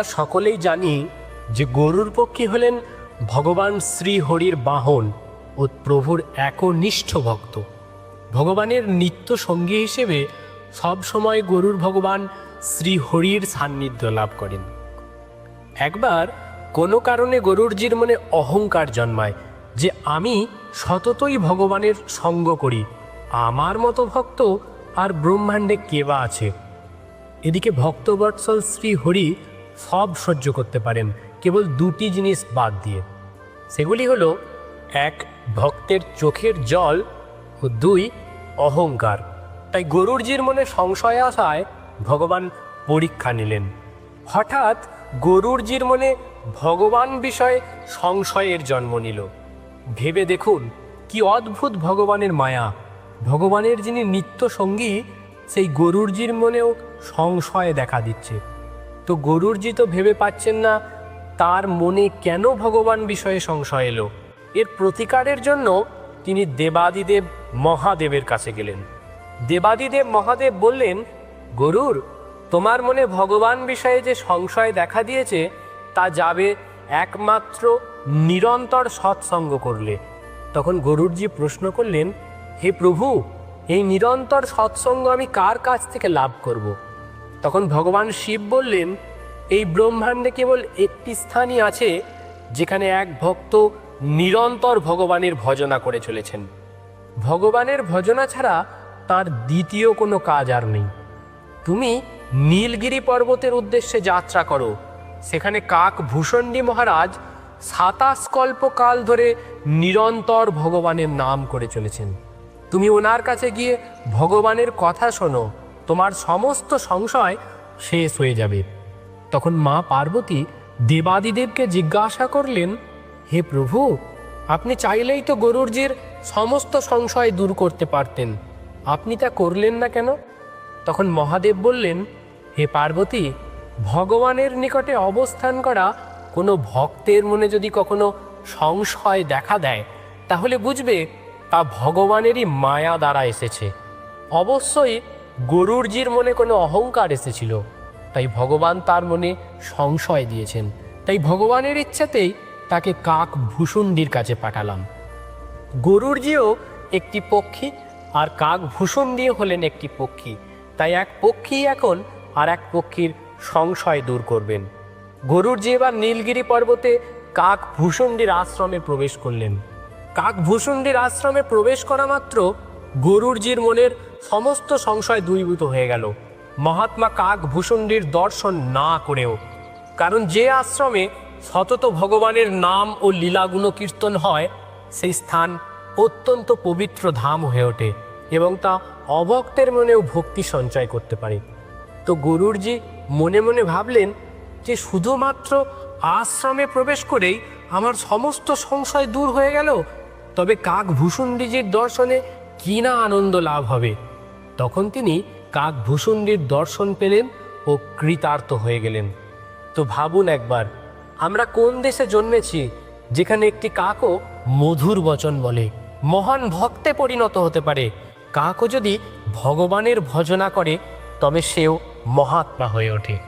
আমরা সকলেই জানি যে গরুর পক্ষী হলেন ভগবান শ্রী হরির বাহন ও প্রভুর একনিষ্ঠ ভক্ত। ভগবানের নিত্য সঙ্গী হিসেবে সবসময় গরুর ভগবান শ্রী হরির সান্নিধ্য লাভ করেন। একবার কোনো কারণে গরুরজির মনে অহংকার জন্মায় যে আমি সততই ভগবানের সঙ্গ করি, আমার মতো ভক্ত আর ব্রহ্মাণ্ডে কেবা আছে? এদিকে ভক্তবৎসল শ্রী হরি সব সহ্য করতে পারেন, কেবল দুটি জিনিস বাদ দিয়ে। সেগুলি হলো, এক, ভক্তের চোখের জল ও দুই, অহংকার। তাই গরুরজির মনে সংশয় আসায় ভগবান পরীক্ষা নিলেন। হঠাৎ গরুরজির মনে ভগবান বিষয়ে সংশয়ের জন্ম নিল। ভেবে দেখুন, কি অদ্ভুত ভগবানের মায়া। ভগবানের যিনি নিত্য সঙ্গী সেই গরুরজির মনেও সংশয় দেখা দিচ্ছে। তো গরুরজি তো ভেবে পাচ্ছেন না, তার মনে কেন ভগবান বিষয়ে সংশয় এলো? এর প্রতিকারের জন্য তিনি দেবাদিদেব মহাদেবের কাছে গেলেন। দেবাদিদেব মহাদেব বললেন, গরুর, তোমার মনে ভগবান বিষয়ে যে সংশয় দেখা দিয়েছে, তা যাবে একমাত্র নিরন্তর সৎসঙ্গ করলে। তখন গরুরজি প্রশ্ন করলেন, হে প্রভু, এই নিরন্তর সৎসঙ্গ আমি কার কাছ থেকে লাভ করব। তখন ভগবান শিব বললেন, এই ব্রহ্মাণ্ডে কেবল একটি স্থানই আছে, যেখানে এক ভক্ত নিরন্তর ভগবানের ভজনা করে চলেছেন। ভগবানের ভজনা ছাড়া তার দ্বিতীয় কোনো কাজ আর নেই। তুমি নীলগিরি পর্বতের উদ্দেশ্যে যাত্রা করো। সেখানে কাক ভূষণ্ডী মহারাজ সাতাশ কল্পকাল ধরে নিরন্তর ভগবানের নাম করে চলেছেন। তুমি ওনার কাছে গিয়ে ভগবানের কথা শোনো। তোমার সমস্ত সংশয় শেষ হয়ে যাবে। তখন মা পার্বতী দেবাদিদেবকে জিজ্ঞাসা করলেন, হে প্রভু, আপনি চাইলেই তো গরুরজির সমস্ত সংশয় দূর করতে পারতেন। আপনি তা করলেন না কেন? তখন মহাদেব বললেন, হে পার্বতী, ভগবানের নিকটে অবস্থান করা কোনো ভক্তের মনে যদি কখনো সংশয় দেখা দেয়, তাহলে বুঝবে তা ভগবানেরই মায়া দ্বারা এসেছে। অবশ্যই গরুরজির মনে কোনো অহংকার এসেছিল। তাই ভগবান তার মনে সংশয় দিয়েছেন। তাই ভগবানের ইচ্ছাতেই তাকে কাক ভূষুণ্ডির কাছে পাঠালাম। গরুরজিও একটি পক্ষী আর কাক ভূষুণ্ডিও হলেন একটি পক্ষী। তাই এক পক্ষী এখন আর এক পক্ষীর সংশয় দূর করবেন। গরুরজি এবার নীলগিরি পর্বতে কাক ভূষুণ্ডির আশ্রমে প্রবেশ করলেন। কাক ভূষুণ্ডির আশ্রমে প্রবেশ করা মাত্র গরুরজির মনের সমস্ত সংশয় দূরীভূত হয়ে গেল। মহাত্মা কাক ভূষুণ্ডির দর্শন না করেও। কারণ যে আশ্রমে সতত ভগবানের নাম ও লীলাগুণ কীর্তন হয়, সেই স্থান অত্যন্ত পবিত্র ধাম হয়ে ওঠে এবং তা অভক্তের মনেও ভক্তি সঞ্চয় করতে পারে। তো গরুরজি মনে মনে ভাবলেন যে শুধুমাত্র আশ্রমে প্রবেশ করেই আমার সমস্ত সংশয় দূর হয়ে গেল, তবে কাক ভূষুণ্ডিজির দর্শনে কি না আনন্দ লাভ হবে? তখন তিনি কাক ভূষুণ্ডির দর্শন পেলেন ও কৃতার্থ হয়ে গেলেন। তো ভাবুন একবার, আমরা কোন দেশে জন্মেছি যেখানে একটি কাকও মধুর বচন বলে? মহান ভক্তে পরিণত হতে পারে। কাকও যদি ভগবানের ভজনা করে, তবে সেও মহাত্মা হয়ে ওঠে।